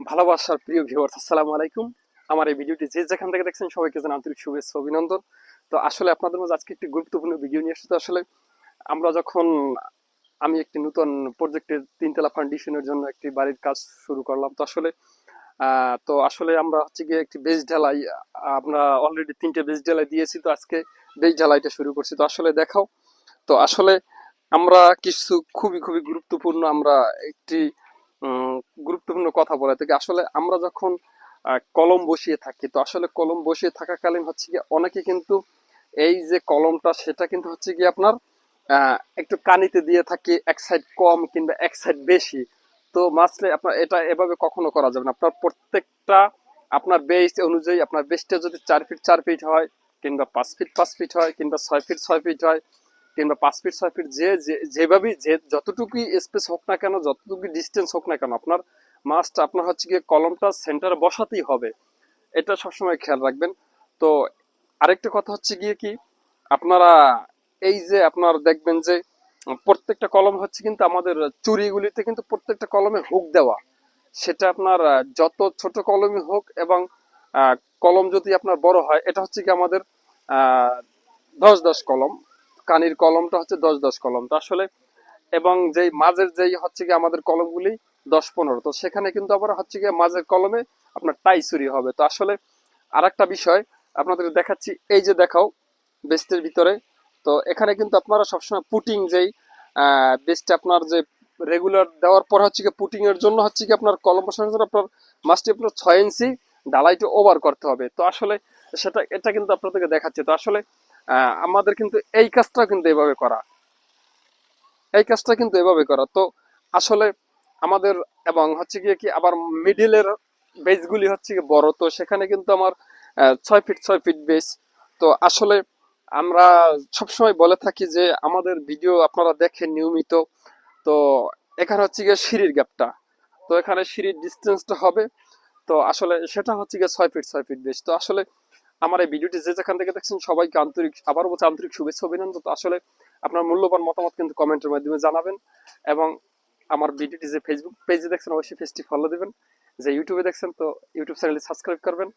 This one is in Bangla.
ভালোবাসার প্রিয় ভিউয়ার্স আসসালামু আলাইকুম। আমার এই ভিডিওটি যে যেখান থেকে দেখছেন সবাইকে জানাই আন্তরিক শুভেচ্ছা, অভিনন্দন। তো আসলে আপনাদের মাঝে আজকে একটি গুরুত্বপূর্ণ ভিডিও নিয়ে এসেছি আসলে আমরা যখন আমি একটি নতুন প্রজেক্টের তিনতলা ফাউন্ডেশনের জন্য একটি বাড়ির কাজ শুরু করলাম, তো আসলে তো আসলে আমরা হচ্ছে গিয়ে একটি বেজ ঢালাই, আমরা অলরেডি তিনটে বেজ ঢালাই দিয়েছি, তো আজকে বেজ ঢালাইটা শুরু করছি। তো আসলে দেখাও, তো আসলে আমরা কিছু খুবই খুবই গুরুত্বপূর্ণ আমরা একটি গুরুত্বপূর্ণ কথা বলে থাকি আসলে আমরা যখন কলম বসিয়ে থাকি, তো আসলে কলম বসিয়ে থাকাকালীন হচ্ছে গিয়ে অনেকে কিন্তু এই যে কলমটা, সেটা কিন্তু হচ্ছে কি আপনার একটু কানিতে দিয়ে থাকি, এক সাইড কম কিংবা এক সাইড বেশি। তো মাসলে আপনার এটা এভাবে কখনো করা যাবে না। আপনার প্রত্যেকটা আপনার বেস অনুযায়ী আপনার বেসটা যদি চার ফিট চার ফিট হয় কিংবা পাঁচ ফিট পাঁচ ফিট হয় কিংবা ছয় ফিট ছয় ফিট হয় কিংবা পাঁচ ফিট, ছয় ফিট যে যেভাবেই, যে যতটুকুই স্পেস হোক না কেন, যতটুকুই ডিস্টেন্স হোক না কেন, আপনার মাস্ট আপনার হচ্ছে গিয়ে কলমটা সেন্টারে বসাতেই হবে। এটা সবসময় খেয়াল রাখবেন। তো আরেকটা কথা হচ্ছে গিয়ে কি, আপনারা এই যে আপনার দেখবেন যে প্রত্যেকটা কলম হচ্ছে কিন্তু আমাদের চুরিগুলিতে কিন্তু প্রত্যেকটা কলমে হুক দেওয়া। সেটা আপনার যত ছোট কলমই হোক এবং কলম যদি আপনার বড় হয়, এটা হচ্ছে কি আমাদের দশ দশ কলম। কানির কলমটা হচ্ছে দশ দশ কলম। তো আসলে এবং যেই মাঝের যেই হচ্ছে কি আমাদের কলমগুলি দশ পনেরো। তো সেখানে কিন্তু আবার হচ্ছে কি মাঝের কলমে আপনার টাই চুরি হবে। তো আসলে আর একটা বিষয় আপনাদের দেখাচ্ছি। এই যে দেখাও বেস্টের ভিতরে। তো এখানে কিন্তু আপনারা সবসময় পুটিং যেই বেস্টে আপনার যে রেগুলার দেওয়ার পর হচ্ছে কি পুটিং এর জন্য হচ্ছে কি আপনার কলম বসানোর জন্য আপনার মাস্টে আপনার ছয় ইঞ্চি ডালাইটা ওভার করতে হবে। তো আসলে সেটা, এটা কিন্তু আপনাদেরকে দেখাচ্ছে। তো আসলে আমাদের কিন্তু এই কাজটা কিন্তু এভাবে করা। এই কাজটা কিন্তু এভাবে করা। তো আসলে আমাদের এবং হচ্ছে গিয়ে কি আবার মিডিলের বেসগুলি হচ্ছে গিয়ে বড়। তো সেখানে কিন্তু আমার ছয় ফিট ছয় ফিট বেস তো আসলে আমরা সবসময় বলে থাকি যে আমাদের ভিডিও আপনারা দেখেন নিয়মিত। তো এখানে হচ্ছে গিয়ে সিঁড়ির গ্যাপটা তো এখানে সিঁড়ির ডিস্টেন্সটা হবে। তো আসলে সেটা হচ্ছে গিয়ে ছয় ফিট ছয় ফিট বেশ তো আসলে আমার এই ভিডিওটি যে যেখান থেকে দেখছেন সবাইকে আন্তরিক, আবারও বলছি আন্তরিক শুভেচ্ছা অভিনন্দন। তো আসলে আপনার মূল্যবান মতামত কিন্তু কমেন্টের মাধ্যমে জানাবেন এবং আমার ভিডিওটি যে ফেসবুক পেজে দেখছেন, অবশ্যই পেজটি ফলো দেবেন। যে ইউটিউবে দেখছেন, তো ইউটিউব চ্যানেলটি সাবস্ক্রাইব করবেন।